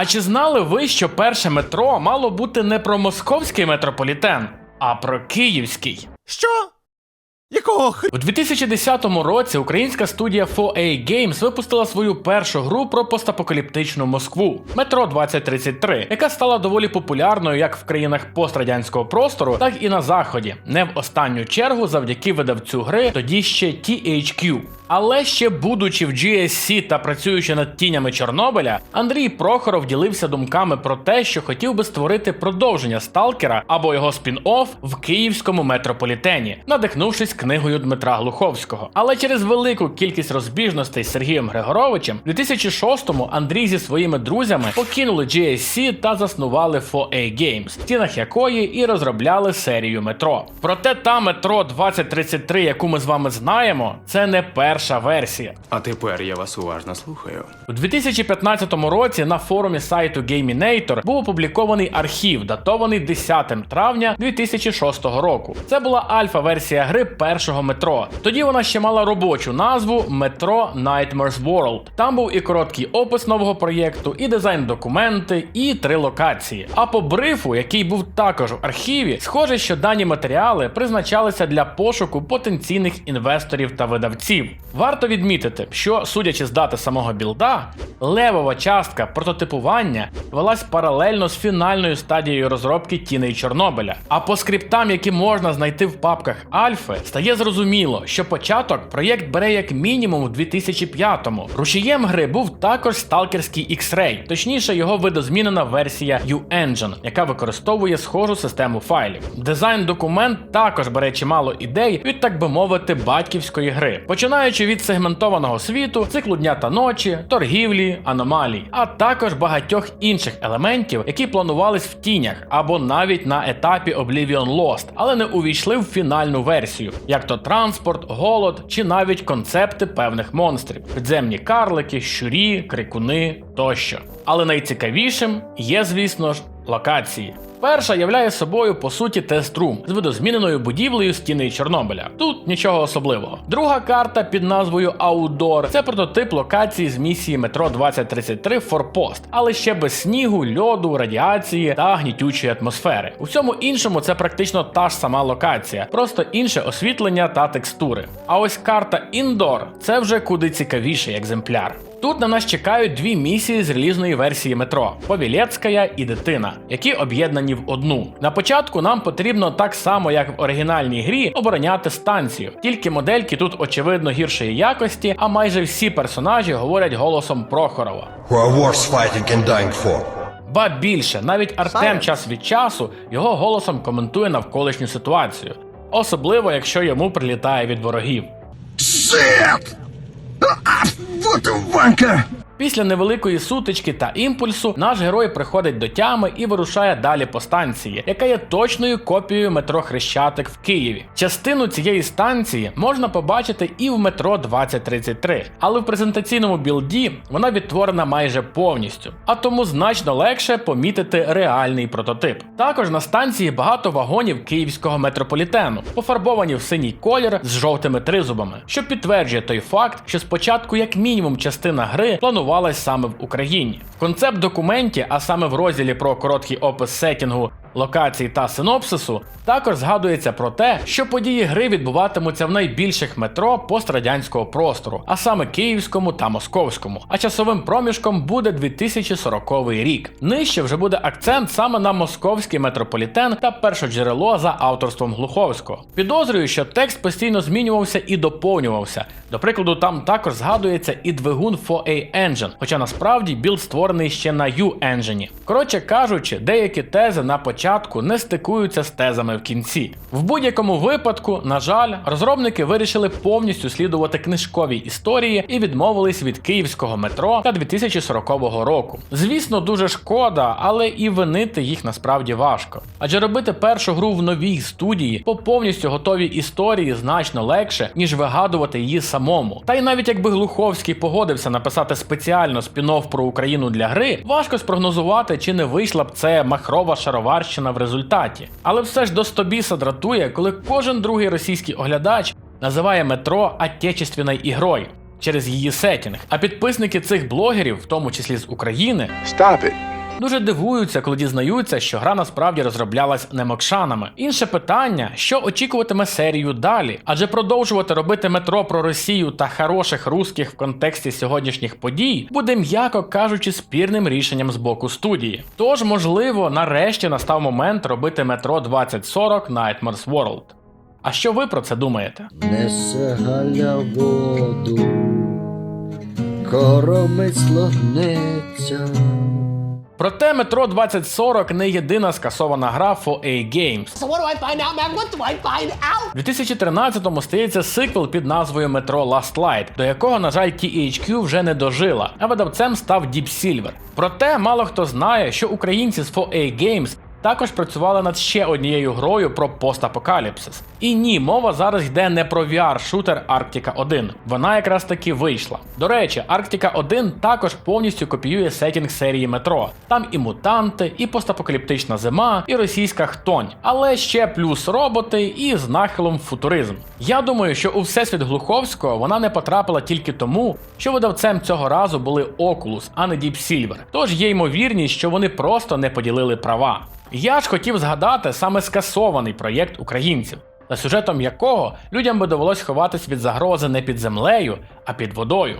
А чи знали ви, що перше метро мало бути не про московський метрополітен, а про київський? Що? Якого х... У 2010 році українська студія 4A Games випустила свою першу гру про постапокаліптичну Москву Метро 2033, яка стала доволі популярною як в країнах пострадянського простору, так і на заході, не в останню чергу завдяки видавцю гри, тоді ще THQ. Але ще будучи в GSC та працюючи над тінями Чорнобиля, Андрій Прохоров ділився думками про те, що хотів би створити продовження Сталкера або його спін-офф в київському метрополітені, надихнувшись книгою Дмитра Глуховського. Але через велику кількість розбіжностей з Сергієм Григоровичем, у 2006-му Андрій зі своїми друзями покинули GSC та заснували 4A Games, в стінах якої і розробляли серію метро. Проте та метро 2033, яку ми з вами знаємо, це не перша версія. А тепер я вас уважно слухаю. У 2015 році на форумі сайту Gaminator був опублікований архів, датований 10 травня 2006 року. Це була альфа-версія гри першого метро. Тоді вона ще мала робочу назву Metro Nightmares World. Там був і короткий опис нового проєкту, і дизайн-документи, і три локації. А по брифу, який був також в архіві, схоже, що дані матеріали призначалися для пошуку потенційних інвесторів та видавців. Варто відмітити, що, судячи з дати самого білда, левова частка прототипування велась паралельно з фінальною стадією розробки тіней Чорнобиля. А по скриптам, які можна знайти в папках Альфи, стає зрозуміло, що початок проєкт бере як мінімум у 2005-му. Рушієм гри був також сталкерський X-Ray, точніше його видозмінена версія U-Engine, яка використовує схожу систему файлів. Дизайн документ також бере чимало ідей від, так би мовити, батьківської гри, починаючи від сегментованого світу, циклу дня та ночі, торгівлі, аномалій, а також багатьох інших елементів, які планувались в тінях або навіть на етапі Oblivion Lost, але не увійшли в фінальну версію, як то транспорт, голод чи навіть концепти певних монстрів: підземні карлики, щурі, крикуни тощо. Але найцікавішим є, звісно ж, локації. Перша являє собою по суті тест-рум з видозміненою будівлею стіни Чорнобиля. Тут нічого особливого. Друга карта під назвою Outdoor – це прототип локації з місії метро 2033 Форпост, але ще без снігу, льоду, радіації та гнітючої атмосфери. У всьому іншому це практично та ж сама локація, просто інше освітлення та текстури. А ось карта Indoor – це вже куди цікавіший екземпляр. Тут на нас чекають дві місії з релізної версії метро Повілєцькая і дитина, які об'єднані в одну. На початку нам потрібно так само, як в оригінальній грі, обороняти станцію. Тільки модельки тут очевидно гіршої якості, а майже всі персонажі говорять голосом Прохорова. who are worth fighting and dying for. Ба більше, навіть Артем час від часу його голосом коментує навколишню ситуацію, особливо якщо йому прилітає від ворогів. Shit! Ah, what a wanker! Після невеликої сутички та імпульсу наш герой приходить до тями і вирушає далі по станції, яка є точною копією метро Хрещатик в Києві. Частину цієї станції можна побачити і в метро 2033, але в презентаційному білді вона відтворена майже повністю, а тому значно легше помітити реальний прототип. Також на станції багато вагонів київського метрополітену, пофарбовані в синій колір з жовтими тризубами, що підтверджує той факт, що спочатку, як мінімум, частина гри планувалась саме в Україні. Концепт документі, а саме в розділі про короткий опис сетінгу. Локацій та синопсису також згадується про те, що події гри відбуватимуться в найбільших метро пострадянського простору, а саме київському та московському. А часовим проміжком буде 2040 рік. Нижче вже буде акцент саме на московський метрополітен та першоджерело за авторством Глуховського. Підозрюю, що текст постійно змінювався і доповнювався. До прикладу, там також згадується і двигун 4A Engine, хоча насправді білд створений ще на U-Engine. Коротше кажучи, деякі тези на початку не стикуються з тезами в кінці. В будь-якому випадку, на жаль, розробники вирішили повністю слідувати книжковій історії і відмовились від київського метро та 2040 року. Звісно, дуже шкода, але і винити їх насправді важко. Адже робити першу гру в новій студії по повністю готовій історії значно легше, ніж вигадувати її самому. Та й навіть якби Глуховський погодився написати спеціально спін-офф про Україну для гри, важко спрогнозувати, чи не вийшла б це махрова шароварщина в результаті. Але все ж до стобіса дратує, коли кожен другий російський оглядач називає метро отечественною ігрою. Через її сетінг. А підписники цих блогерів, в тому числі з України, Stop it. Дуже дивуються, коли дізнаються, що гра насправді розроблялась не мокшанами. Інше питання, що очікуватиме серію далі, адже продовжувати робити метро про Росію та хороших русських в контексті сьогоднішніх подій буде, м'яко кажучи, спірним рішенням з боку студії. Тож, можливо, нарешті настав момент робити метро 2040 Nightmares World. А що ви про це думаєте? Несе галя воду, коромисло гнеться. Проте метро 2040 не єдина скасована гра 4A Games. So what do I find out, man? What do I find out? У 2013-му стається сиквел під назвою Metro Last Light, до якого, на жаль, THQ вже не дожила, а видавцем став Deep Silver. Проте мало хто знає, що українці з 4A Games також працювали над ще однією грою про постапокаліпсис. І ні, мова зараз йде не про VR-шутер Arctica 1. Вона якраз таки вийшла. До речі, Arctica 1 також повністю копіює сетінг серії метро. Там і мутанти, і постапокаліптична зима, і російська хтонь, але ще плюс роботи і з нахилом футуризм. Я думаю, що у всесвіт Глуховського вона не потрапила тільки тому, що видавцем цього разу були Oculus, а не Deep Silver. Тож є ймовірність, що вони просто не поділили права. Я ж хотів згадати саме скасований проєкт українців, за сюжетом якого людям би довелось ховатись від загрози не під землею, а під водою.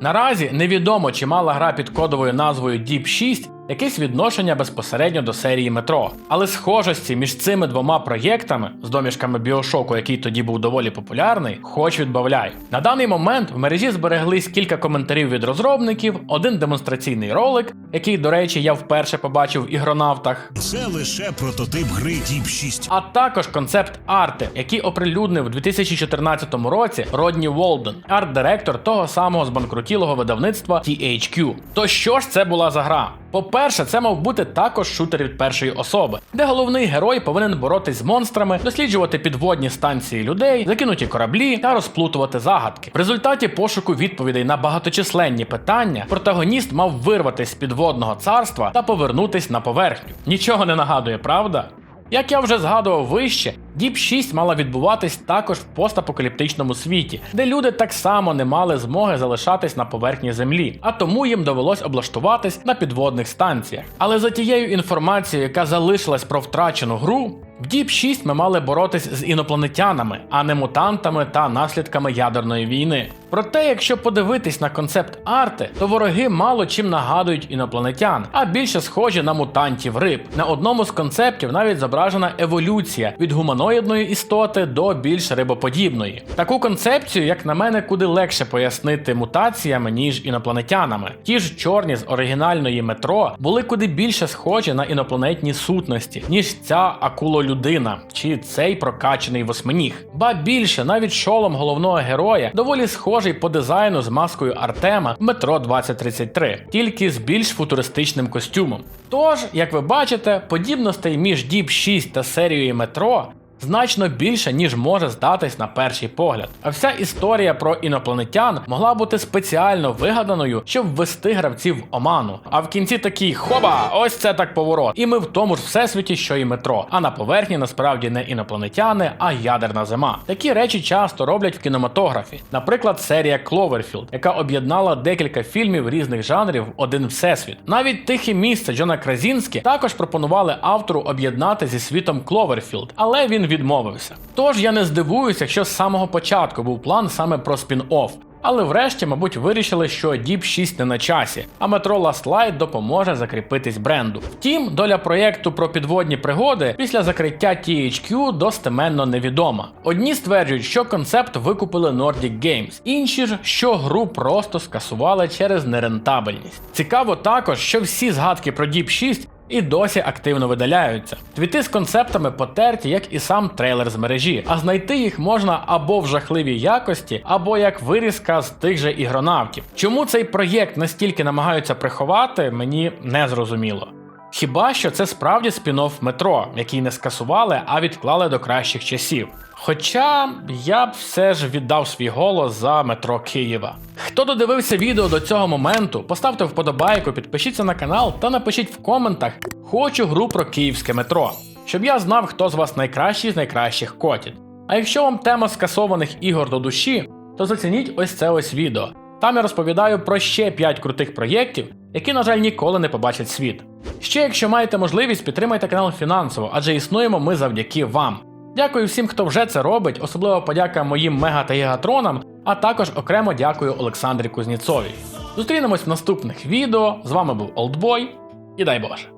Наразі невідомо, чи мала гра під кодовою назвою Deep 6 якесь відношення безпосередньо до серії метро. Але схожості між цими двома проєктами з домішками Біошоку, який тоді був доволі популярний, хоч відбавляй. На даний момент в мережі збереглись кілька коментарів від розробників, один демонстраційний ролик, який, до речі, я вперше побачив в ігронавтах. Це лише прототип гри Deep 6. А також концепт арти, який оприлюднив у 2014 році Родні Волден, арт-директор того самого збанкрутілого видавництва THQ. То що ж це була за гра? По-перше, це мав бути також шутер від першої особи, де головний герой повинен боротись з монстрами, досліджувати підводні станції людей, закинуті кораблі та розплутувати загадки. В результаті пошуку відповідей на багаточисленні питання протагоніст мав вирватися з підводного царства та повернутись на поверхню. Нічого не нагадує, правда? Як я вже згадував вище, Deep 6 мала відбуватись також в постапокаліптичному світі, де люди так само не мали змоги залишатись на поверхні землі, а тому їм довелось облаштуватись на підводних станціях. Але за тією інформацією, яка залишилась про втрачену гру, в Deep 6 ми мали боротись з інопланетянами, а не мутантами та наслідками ядерної війни. Проте, якщо подивитись на концепт арти, то вороги мало чим нагадують інопланетян, а більше схожі на мутантів риб. На одному з концептів навіть зображена еволюція від гуманоїдної істоти до більш рибоподібної. Таку концепцію, як на мене, куди легше пояснити мутаціями, ніж інопланетянами. Ті ж чорні з оригінальної метро були куди більше схожі на інопланетні сутності, ніж ця акулолюдина чи цей прокачаний восьминіг. Ба більше, навіть шолом головного героя доволі схожий по дизайну з маскою Артема метро 2033, тільки з більш футуристичним костюмом. Тож, як ви бачите, подібностей між Deep 6 та серією метро значно більше, ніж може здатись на перший погляд. А вся історія про інопланетян могла бути спеціально вигаданою, щоб ввести гравців в оману. А в кінці такий хоба, ось це так поворот. І ми в тому ж всесвіті, що і метро. А на поверхні насправді не інопланетяни, а ядерна зима. Такі речі часто роблять в кінематографі. Наприклад, серія Кловерфілд, яка об'єднала декілька фільмів різних жанрів в один всесвіт. Навіть тихе місце Джона Кразінські також пропонували автору об'єднати зі світом Кловерфілд, але він відмовився. Тож я не здивуюся, якщо з самого початку був план саме про спін-офф. Але врешті, мабуть, вирішили, що Deep 6 не на часі, а метро Last Light допоможе закріпитись бренду. Втім, доля проєкту про підводні пригоди після закриття THQ достеменно невідома. Одні стверджують, що концепт викупили Nordic Games, інші ж, що гру просто скасували через нерентабельність. Цікаво також, що всі згадки про Deep 6 і досі активно видаляються. Твіти з концептами потерті, як і сам трейлер з мережі, а знайти їх можна або в жахливій якості, або як вирізка з тих же ігронавтів. Чому цей проєкт настільки намагаються приховати, мені не зрозуміло. Хіба що це справді спін-офф метро, який не скасували, а відклали до кращих часів. Хоча я б все ж віддав свій голос за метро Києва. Хто додивився відео до цього моменту, поставте вподобайку, підпишіться на канал та напишіть в коментах Хочу гру про київське метро, щоб я знав, хто з вас найкращий з найкращих котів. А якщо вам тема скасованих ігор до душі, то зацініть ось це ось відео. Там я розповідаю про ще 5 крутих проєктів, які, на жаль, ніколи не побачать світ. Ще, якщо маєте можливість, підтримайте канал фінансово, адже існуємо ми завдяки вам. Дякую всім, хто вже це робить, особливо подяка моїм мега та гігатронам, а також окремо дякую Олександрі Кузніцовій. Зустрінемось в наступних відео. З вами був Олдбой і дай Боже!